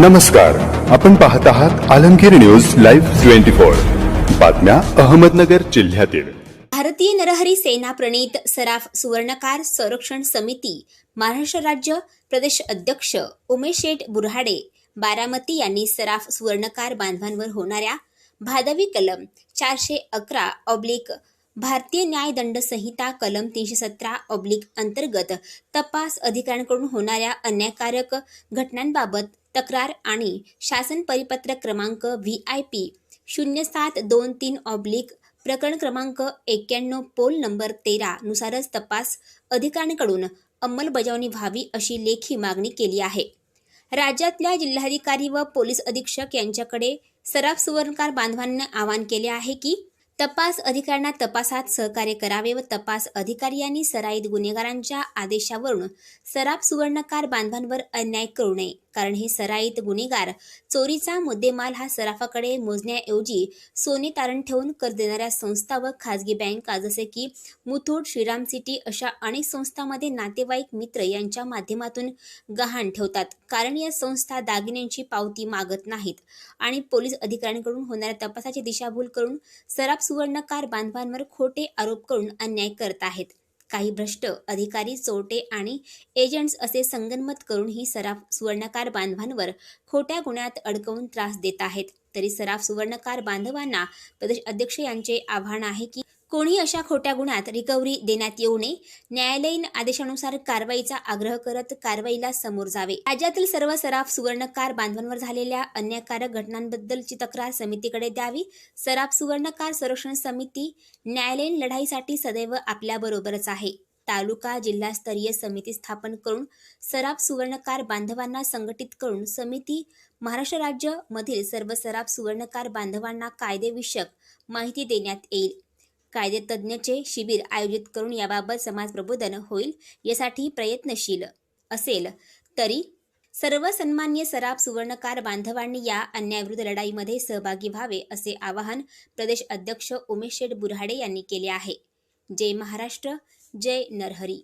नमस्कार आपण पाहत आहात Alamgir news live twenty four. बातम्या अहमदनगर जिल्ह्यातील. भारतीय नरहरी सेना प्रणीत सराफ सुवर्णकार संरक्षण समिती महाराष्ट्र राज्य प्रदेश अध्यक्ष उमेश शेठ बुरहाडे बारामती यांनी सराफ सुवर्णकार बांधवांवर होणाऱ्या भादवी कलम चारशे अकरा ऑब्लिक भारतीय न्यायदंड संहिता कलम तीनशे सतरा ऑब्लिक अंतर्गत तपास अधिकाऱ्यांकडून होणाऱ्या अन्यायकारक घटनांबाबत तक्रार आणि शासन परिपत्रक क्रमांक व्ही आय पी शून्य सात दोन तीन ऑब्लिक प्रकरण क्रमांक एक्क्याण्णव पोल नंबर तेरा नुसारच तपास अधिकाऱ्यांकडून अंमलबजावणी व्हावी अशी लेखी मागणी केली आहे. राज्यातल्या जिल्हाधिकारी व पोलीस अधीक्षक यांच्याकडे सराफ सुवर्णकार बांधवांना आवाहन केले आहे की तपास अधिकाऱ्यांना तपासात सहकार्य करावे व तपास अधिकारी यांनी सराईत गुन्हेगारांच्या आदेशावरून सराफ सुवर्णकार बांधवांवर अन्याय करू नये. कारण हे सराईत गुन्हेगार. चोरीचा मुद्देमाल हा सराफाकडे मोजण्याऐवजी सोने तारण ठेवून कर देणाऱ्या संस्था व खाजगी बँका जसे की मुथूट श्रीराम सिटी अशा अनेक संस्थांमध्ये नातेवाईक मित्र यांच्या माध्यमातून गहाण ठेवतात. कारण या संस्था दागिन्यांची पावती मागत नाहीत आणि पोलीस अधिकाऱ्यांकडून होणाऱ्या तपासाची दिशाभूल करून सराफ सुवर्णकार बांधवांवर खोटे आरोप करून अन्याय करत आहेत. काही भ्रष्ट अधिकारी चोरटे आणि एजंट्स असे संगनमत करून ही सराफ सुवर्णकार बांधवांवर खोट्या गुन्ह्यात अडकवून त्रास देत आहेत. तरी सराफ सुवर्णकार बांधवांना प्रदेश अध्यक्ष यांचे आव्हान आहे की कोणी अशा खोट्या गुन्ह्यात रिकव्हरी देण्यात येऊ नये. न्यायालयीन आदेशानुसार कारवाईचा आग्रह करत कारवाईला समोर जावे. राज्यातील सर्व सराफ सुवर्णकार बांधवांवर झालेल्या अन्यायकारक घटनांबद्दलची तक्रार समितीकडे द्यावी. सराफ सुवर्णकार संरक्षण समिती न्यायालयीन लढाईसाठी सदैव आपल्याबरोबरच आहे. तालुका जिल्हास्तरीय समिती स्थापन करून सराफ सुवर्णकार बांधवांना संघटित करून समिती महाराष्ट्र राज्य मधील सर्व सराफ सुवर्णकार बांधवांना कायदेविषयक माहिती देण्यात येईल. कायदेतज्ञचे शिबिर आयोजित करून याबाबत समाज प्रबोधन होईल यासाठी प्रयत्नशील असेल. तरी सर्व सन्मान्य सराफ सुवर्णकार बांधवांनी या अन्यायविरुद्ध लढाईमध्ये सहभागी व्हावे असे आवाहन प्रदेश अध्यक्ष उमेश शेठ बुरहाडे यांनी केले आहे. जय महाराष्ट्र जय नरहरी.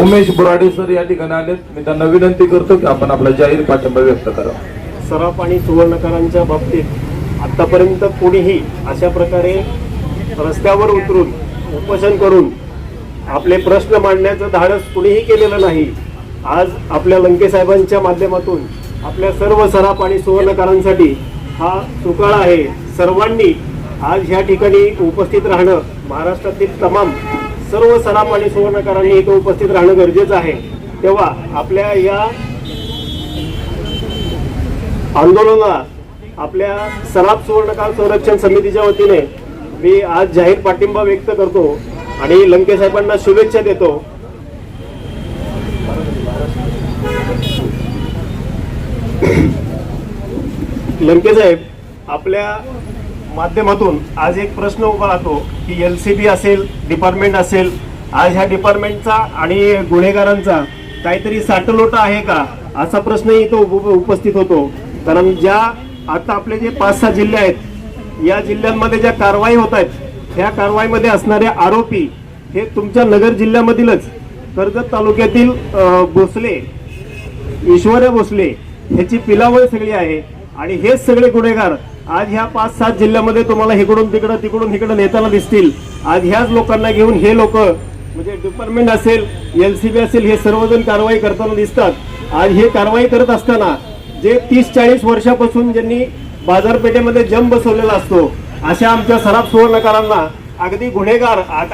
उमेश बुराडे सर या ठिकाणी आलेत. मी त्यांना विनंती करतो की आपण आपला जाहीर पाठिंबा व्यक्त करावा. सराफ आणि सुवर्णकारांच्या बाबतीत आतापर्यंत कोणीही अशा प्रकारे रस्त्यावर उतरून उपोषण करून आपले प्रश्न मांडण्याचं धाडस कुणीही केलेलं नाही. आज आपल्या लंकेसाहेबांच्या माध्यमातून आपल्या सर्व सराप आणि सुवर्णकारांसाठी हा सुकाळ आहे. सर्वांनी आज ह्या ठिकाणी उपस्थित राहणं महाराष्ट्रातील तमाम सर्व सराप आणि सुवर्णकारांनी इथं उपस्थित राहणं गरजेचं आहे. तेव्हा आपल्या या आंदोलनाला आपल्या सराप सुवर्णकार संरक्षण समितीच्या वतीने मी आज जाहीर पाठिंबा व्यक्त करतो आणि लंके साहेबांना शुभेच्छा देतो. लंके साहेब आपल्या माध्यमातून आज एक प्रश्न उभा राहतो की एल सी बी असेल डिपार्टमेंट असेल आज ह्या डिपार्टमेंटचा आणि गुन्हेगारांचा काहीतरी साठलोटा आहे का? असा प्रश्नही तो उप- उपस्थित होतो. कारण ज्या आता आपले जे पाच सहा जिल्हे आहेत या जिल्ह्यांमध्ये ज्या कारवाई होत आहेत ह्या कारवाईमध्ये असणारे आरोपी हे तुमच्या नगर जिल्ह्यामधीलच कर्जत तालुक्यातील भोसले ईश्वर्या भोसले ह्याची पिलावळ सगळी आहे. आणि हेच सगळे गुन्हेगार आज ह्या पाच सात जिल्ह्यामध्ये तुम्हाला इकडून तिकडं तिकडून इकडं नेताना दिसतील. आज ह्याच लोकांना घेऊन हे लोक म्हणजे डिपार्टमेंट असेल एल सी बी असेल हे सर्वजण कारवाई करताना दिसतात. आज हे कारवाई करत असताना जे तीस चाळीस वर्षापासून ज्यांनी बाजारपेठेमध्ये जम बसवलेला असतो. अशा आमच्या सराफ सुवर्णकारांना अगदी गुन्हेगार आ-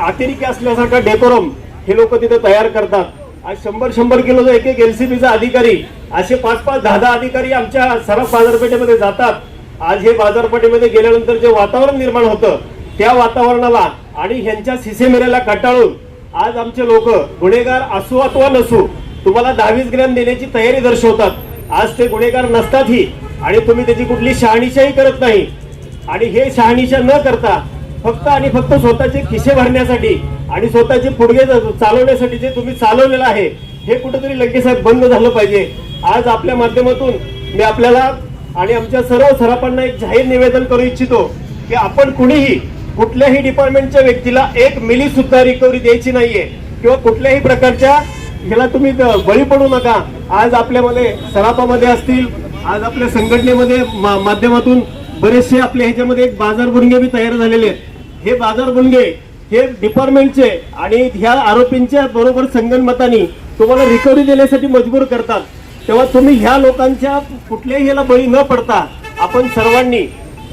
असल्यासारखा डेकोरम हे लोक तिथे तयार करतात. आज शंभर शंभर किलोचा एक एक एलसीबीचा अधिकारी असे पाच पाच दहा दहा अधिकारी आमच्या सराफ बाजारपेठेमध्ये जातात. आज हे बाजारपेठेमध्ये गेल्यानंतर जे वातावरण निर्माण होतं त्या वातावरणाला आणि ह्यांच्या सिसेमेरेला कंटाळून आज आमचे लोक गुन्हेगार असो अथवा नसू तुम्हाला दहावीस ग्रॅम देण्याची तयारी दर्शवतात. आज ते गुन्हेगार नसतातही आणि तुम्ही त्याची कुठली शहानिशाही करत नाही. आणि हे शहानिशा न करता फक्त आणि फक्त स्वतःचे खिसे भरण्यासाठी आणि स्वतःचे पुढगे चालवण्यासाठी जे तुम्ही चालवलेलं आहे हे कुठेतरी लगेच साहेब बंद झालं पाहिजे. आज आपल्या माध्यमातून मी आपल्याला आणि आमच्या सर्व सरापांना एक जाहीर निवेदन करू इच्छितो की आपण कुणीही कुठल्याही डिपार्टमेंटच्या व्यक्तीला एक मिली सुद्धा रिकव्हरी द्यायची नाहीये किंवा कुठल्याही प्रकारच्या ह्याला तुम्ही बळी पडू नका. आज आपल्यामध्ये सरापामध्ये असतील आज आपल्या संघटनेमध्ये मा- माध्यमातून बरेचसे आपल्या ह्याच्यामध्ये एक बाजार बुंगे बी तयार झालेले आहेत. हे बाजार बुंगे हे डिपार्टमेंटचे आणि ह्या आरोपींच्या बरोबर संगणमताने तुम्हाला रिकव्हरी देण्यासाठी मजबूर करतात. तेव्हा तुम्ही ह्या लोकांच्या कुठल्याही याला बळी न पडता आपण सर्वांनी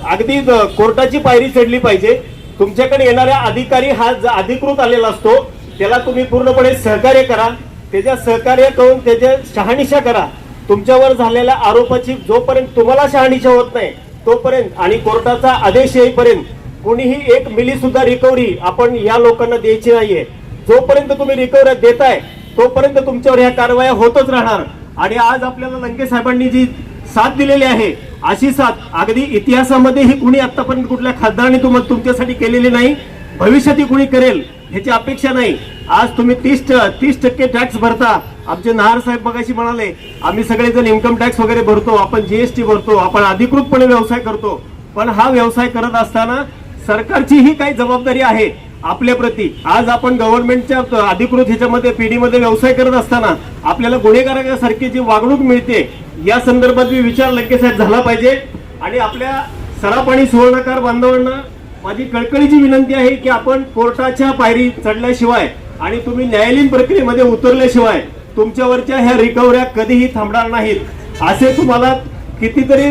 अगदी कोर्टाची पायरी चढली पाहिजे. तुमच्याकडे येणाऱ्या अधिकारी हा अधिकृत आलेला असतो. त्याला तुम्ही पूर्णपणे सहकार्य करा. त्याच्या सहकार्य करून त्याच्या शहानिशा करा. तुमच्यावर झालेल्या आरोपाची जोपर्यंत तुम्हाला शहानिशा होत नाही तोपर्यंत आणि कोर्टाचा आदेश येईपर्यंत कुणीही एक मिली सुद्धा रिकव्हरी आपण या लोकांना द्यायची नाहीये. जोपर्यंत तुम्ही रिकव्हरी देताय तोपर्यंत तुमच्यावर ह्या कारवाया होतच राहणार. आणि आज आपल्याला लंके साहेबांनी जी साथ दिलेली आहे अशी साथ अगदी इतिहासामध्ये ही कुणी आतापर्यंत कुठल्या खासदारांनी तुम्हाला तुमच्यासाठी केलेली नाही. भविष्यात कुणी करेल ह्याची अपेक्षा नाही. आज तुम्ही तीस तीस टक्के टॅक्स भरता. आमचे नार साहेब मगाशी म्हणाले आम्ही सगळेजण इन्कम टॅक्स वगैरे भरतो आपण जीएसटी भरतो आपण अधिकृतपणे व्यवसाय करतो. पण हा व्यवसाय करत असताना सरकारची ही काही जबाबदारी आहे आपल्या प्रती. आज आपण गव्हर्नमेंटच्या अधिकृत ह्याच्यामध्ये पिढीमध्ये व्यवसाय करत असताना आपल्याला गुन्हेगारासारखी जी वागणूक मिळते या संदर्भात मी विचार लंके साहेब झाला पाहिजे. आणि आपल्या सराप आणि सुवर्णकार बांधवांना माझी कळकळीची विनंती आहे की आपण कोर्टाच्या पायरी चढल्याशिवाय आणि तुम्ही न्यायालयीन प्रक्रियेमध्ये उतरल्याशिवाय तुमच्यावरच्या ह्या रिकवऱ्या कधीही थांबणार नाहीत. असे तुम्हाला कितीतरी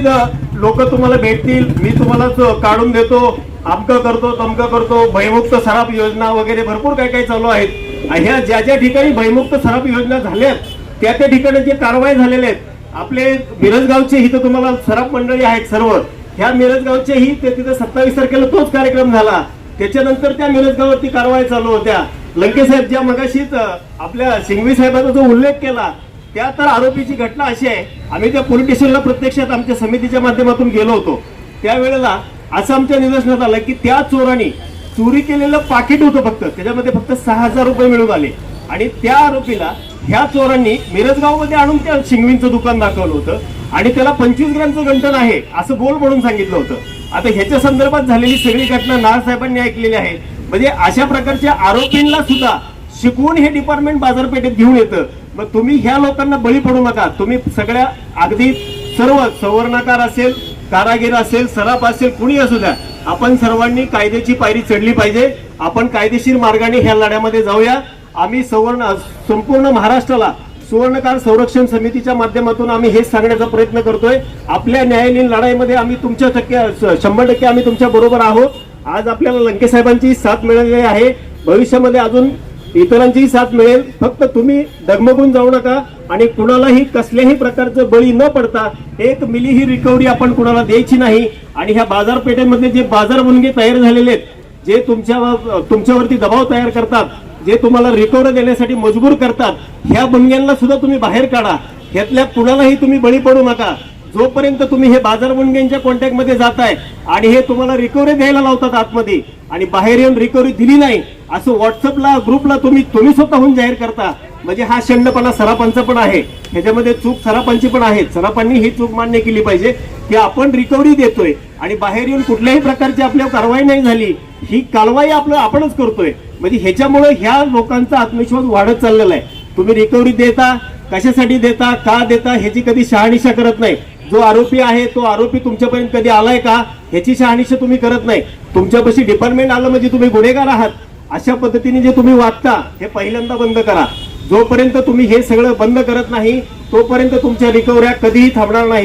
लोक तुम्हाला भेटतील. मी तुम्हाला काढून देतो. अमकं करतो तमकं करतो. भयमुक्त सराफ योजना वगैरे भरपूर काही काही चालू आहेत. ह्या ज्या ज्या ठिकाणी भयमुक्त सराफ योजना झाल्यात त्या त्या ठिकाणी जे कारवाई झालेले आहेत आपले मिरजगावचे इथं तुम्हाला सराफ मंडळी आहेत सर्व. ह्या मिरजगावचेही ते तिथं सत्तावीस तारखेला तोच कार्यक्रम झाला. त्याच्यानंतर त्या मिरजगाववरती कारवाई चालू होत्या. लंकेसाहेब ज्या मगाशीच आपल्या सिंघवी साहेबांचा जो उल्लेख केला त्या तर आरोपीची घटना अशी आहे आम्ही त्या पोलीस स्टेशनला प्रत्यक्षात आमच्या समितीच्या माध्यमातून गेलो होतो. त्यावेळेला असं आमच्या निदर्शनात आलं की त्या चोरांनी चोरी केलेलं पाकिट होतं फक्त त्याच्यामध्ये फक्त सहा हजार रुपये मिळून आले. आणि त्या आरोपीला ह्या चोरांनी मिरजगावमध्ये आणून त्या शिंगवींचं दुकान दाखवलं होतं. आणि त्याला पंचवीस ग्रॅमचं गंटन आहे असं बोल म्हणून सांगितलं होतं. आता ह्याच्या संदर्भात झालेली सगळी घटना नाळ साहेबांनी ऐकलेली आहे. म्हणजे अशा प्रकारच्या आरोपींना सुद्धा शिकवून हे डिपार्टमेंट बाजारपेठेत घेऊन येतं. मग तुम्ही ह्या लोकांना बळी पडू नका. तुम्ही सगळ्या अगदी सर्व सवर्णकार असेल कारागीर असेल सराफ असेल कुणी असू द्या आपण सर्वांनी कायद्याची पायरी चढली पाहिजे. आपण कायदेशीर मार्गाने ह्या लढ्यामध्ये जाऊया. आम्ही सवर्ण संपूर्ण महाराष्ट्राला सुवर्णकार संरक्षण समितीच्या माध्यमातून आम्ही हेच सांगण्याचा प्रयत्न करतोय. आपल्या न्यायालयीन लढाईमध्ये आम्ही तुमच्या टक्के शंभर टक्के आम्ही तुमच्या बरोबर आहोत. आज आपल्याला लंके साहेबांची साथ मिळालेली आहे. भविष्यामध्ये अजून इतरांचीही साथ मिळेल. फक्त तुम्ही डगमगून जाऊ नका आणि कुणालाही कसल्याही प्रकारचं बळी न पडता एक मिली ही रिकव्हरी आपण कुणाला द्यायची नाही. आणि ह्या बाजारपेठेमध्ये जे बाजार मुलगे तयार झालेले आहेत जे तुमच्या तुमच्यावरती दबाव तयार करतात जे तुम्हाला रिकवर देण्यासाठी मजबूर करतात ह्या बुणग्यांना सुद्धा तुम्ही बाहेर काढा. ह्यातल्या कुणालाही तुम्ही बळी पडू नका. जोपर्यंत तुम्ही हे बाजार मुंडग्यांच्या कॉन्टॅक्टमध्ये जाताय आणि हे तुम्हाला रिकव्हरी द्यायला लावतात आतमध्ये आणि बाहेर येऊन रिकव्हरी दिली नाही असं व्हॉट्सअपला ग्रुपला तुम्ही तुम्ही स्वतःहून जाहीर करता. म्हणजे हा शंडपणा सरापांचा पण आहे. ह्याच्यामध्ये चूक सरापांची पण आहे. सरापांनी ही चूक मान्य केली पाहिजे की आपण रिकव्हरी देतोय आणि बाहेर येऊन कुठल्याही प्रकारची आपल्या कारवाई नाही झाली. ही कारवाई आपलं आपणच करतोय. म्हणजे ह्याच्यामुळे ह्या लोकांचा आत्मविश्वास वाढत चाललेला आहे. तुम्ही रिकव्हरी देता कशासाठी देता का देता ह्याची कधी शहानिशा करत नाही. जो आरोपी आहे तो आरोपी तुमच्यापर्यंत कधी आलाय का ह्याची शहानिशा तुम्ही करत नाही. तुमच्यापाशी डिपार्टमेंट आलं म्हणजे तुम्ही गुन्हेगार आहात. अशा पद्धतीने जे तुम्ही वागता हे पहिल्यांदा बंद करा. जोपर्यंत तुम्ही हे सगळं बंद करत नाही तोपर्यंत तुमच्या रिकव्हऱ्या कधीही थांबणार नाहीत.